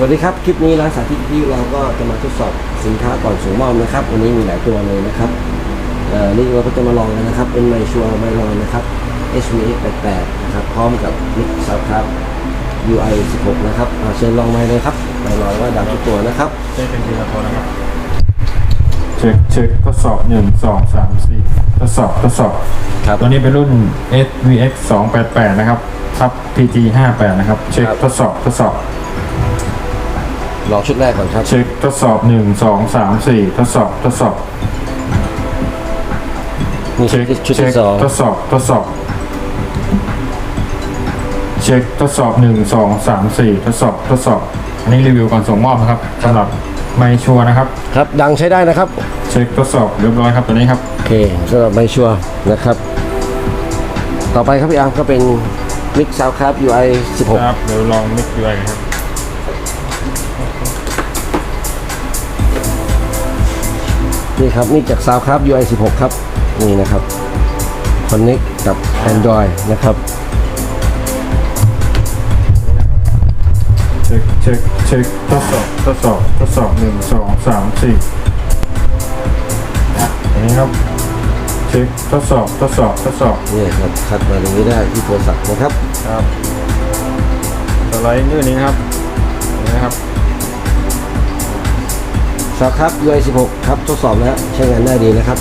สวัสดีครับ คลิปนี้ร้านสาธิตที่เราก็จะมาทดสอบสินค้าก่อนส่งมอบนะครับ วันนี้มีหลายตัวเลยนะครับเอ่อนี่เราก็จะมาลองกันนะครับ เป็นไมชัวไมลอนนะครับ HVX 88นะครับ พร้อมกับมิกซาวครับ UI 16 นะครับอ่าเชิญลองไม้เลยครับไมลอนว่าดังทุกตัวนะครับได้เป็นทีละคนนะครับ เช็คเช็คทดสอบหนึ่งสองสามสี่ทดสอบทดสอบครับตัวนี้เป็นรุ่น SVX 288 นะครับทับ PT 58 นะครับ เช็คครับทดสอบทดสอบ ลองชุดแรกก่อนครับ เช็คทดสอบหนึ่งสองสามสี่ทดสอบทดสอบนี่ชุเช็ดคที่ชุดเช็คที่สองทดสอบทดสอบ เช็คทดสอบหนึ่งสองสามสี่ทดสอบทดสอบอันนี้รีวิวก่อนส่งมอบนะครับสำหรับไม่ชัวร์นะครับ ครับ ดังใช้ได้นะครับ เช็คทดสอบเรียบร้อยครับตัวนี้ครับโอเคสำหรับไมชัวนะครับ ต่อไปครับพี่อาร์มก็เป็นมิกซาวครับ UI 16 ครับเดี๋ยวลองมิกซ์ดูกันครับ นี่ครับ นี่จากซาวครับ UI 16 ครับ นี่นะครับ Connect กับ Android นะครับ เช็คเช็คเช็คทดสอบทดสอบทดสอบหนึ่งสองสามสี่อันนี้ครับเช็คทดสอบทดสอบทดสอบนี่ครับคัดมาตรงนี้ได้ที่โทรศัพท์นะครับครับสไลด์นี่นี้นะครับนี่นะครับ ซาวครับ UI 16ครับทดสอบแล้วใช้งานได้ดีนะครับ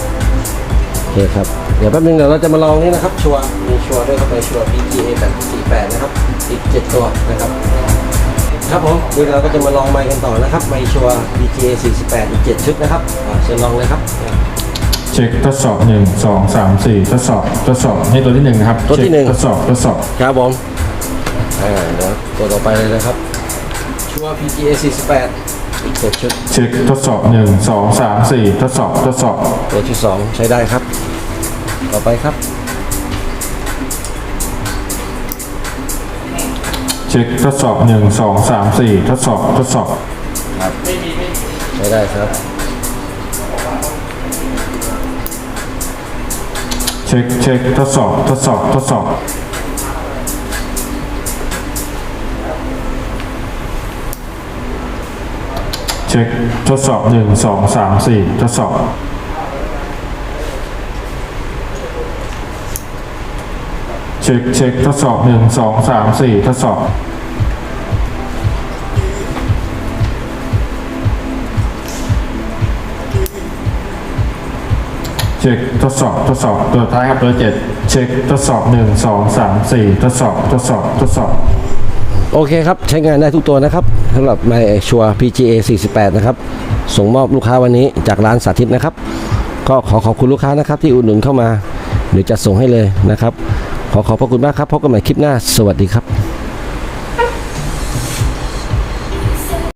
โอเคครับ เดี๋ยวแป๊บนึงเดี๋ยวเราจะมาลองนี่นะครับ ชัวร์มีชัวร์ด้วยครับไปชัวร์ PGA 848นะครับอีก7ตัวนะครับ ครับผมนี่เราก็จะมาลองไมค์กันต่อนะครับไมค์ชัวร์ PGA 48อีก7ชุดนะครับอ่าเชิญลองเลยครับ เช็คทดสอบหนึ่งสองสามสี่ทดสอบทดสอบนี่ตัวที่หนึ่งนะครับตัวที่หนึ่ง เช็คทดสอบทดสอบ ครับผมอ่าเดี๋ยวตัวต่อไปเลยนะครับ ชัวร์ PGA 48 อีก7ชุดเช็คทดสอบหนึ่งสองสามสี่ทดสอบทดสอบตัวที่2ใช้ได้ครับ ต่อไปครับ เช็คทดสอบหนึ่งสองสามสี่ทดสอบทดสอบใช้ได้ครับ เช็คเช็คทดสอบทดสอบทดสอบ ช็คทดสอบหนึ่งสองสามสี่ทดสอบเช็คเช็คทดสอบหนึ่งสองสามสี่ทดสอบเช็คทดสอบทดสอบตัวท้ายครับตัวเจ็ดเช็คทดสอบหนึ่งสองสามสี่ทดสอบทดสอบทดสอบ โอเคครับ ใช้งานได้ทุกตัวนะครับสำหรับไมชัว PGA 48 นะครับ ส่งมอบลูกค้าวันนี้จากร้านสาธิตนะครับ ก็ขอขอบคุณลูกค้านะครับที่อุดหนุนเข้ามา เดี๋ยวจะส่งให้เลยนะครับ ขอขอบพระคุณมากครับพบกันใหม่คลิปหน้า สวัสดีครับ